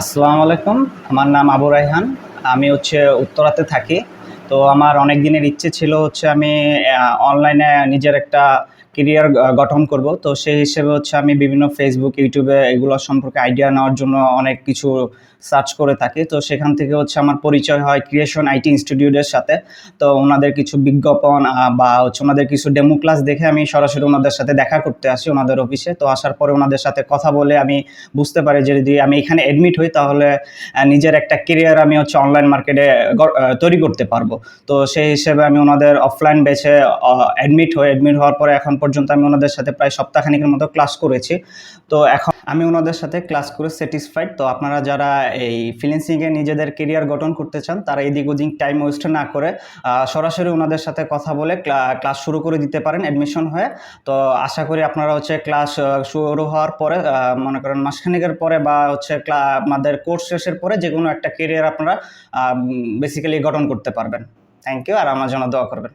আসসালামু আলাইকুম। আমার নাম আবু রাইহান আমি হচ্ছে উত্তরাতে থাকি। তো আমার অনেক দিনের ইচ্ছে ছিল হচ্ছে আমি অনলাইনে নিজের একটা কেরিয়ার গঠন করব। তো সেই হিসেবে হচ্ছে আমি বিভিন্ন ফেসবুক ইউটিউবে এগুলো সম্পর্কে আইডিয়া নেওয়ার জন্য অনেক কিছু সার্চ করে থাকি। তো সেখান থেকে হচ্ছে আমার পরিচয় হয় ক্রিয়েশন আইটি ইনস্টিটিউটের সাথে। তো ওনাদের কিছু বিজ্ঞাপন বা হচ্ছে ওনাদের কিছু ডেমো ক্লাস দেখে আমি সরাসরি ওনাদের সাথে দেখা করতে আসি ওনাদের অফিসে তো আসার পরে ওনাদের সাথে কথা বলে আমি বুঝতে পারি যে যদি আমি এখানে অ্যাডমিট হই তাহলে নিজের একটা কেরিয়ার আমি হচ্ছে অনলাইন মার্কেটে তৈরি করতে পারব। তো সেই হিসেবে আমি ওনাদের অফলাইন বেছে অ্যাডমিট হই। অ্যাডমিট হওয়ার পরে এখন পর্যন্ত আমি ওনাদের সাথে প্রায় সপ্তাহখানিকের মতো ক্লাস করেছি। তো এখন আমি ওনাদের সাথে ক্লাস করে স্যাটিসফাইড তো আপনারা যারা এই ফ্রিল্যান্সিংয়ে নিজেদের কেরিয়ার গঠন করতে চান, তারা এদিক ওদিক টাইম ওয়েস্ট না করে সরাসরি ওনাদের সাথে কথা বলে ক্লাস শুরু করে দিতে পারেন অ্যাডমিশন হয়ে। তো আশা করি আপনারা হচ্ছে ক্লাস শুরু হওয়ার পরে মনে করেন মাসখানেকের পরে বা হচ্ছে আমাদের কোর্স শেষের পরে যে কোনো একটা কেরিয়ার আপনারা বেসিক্যালি গঠন করতে পারবেন। থ্যাংক ইউ আর আমার জন্য দোয়া করবেন।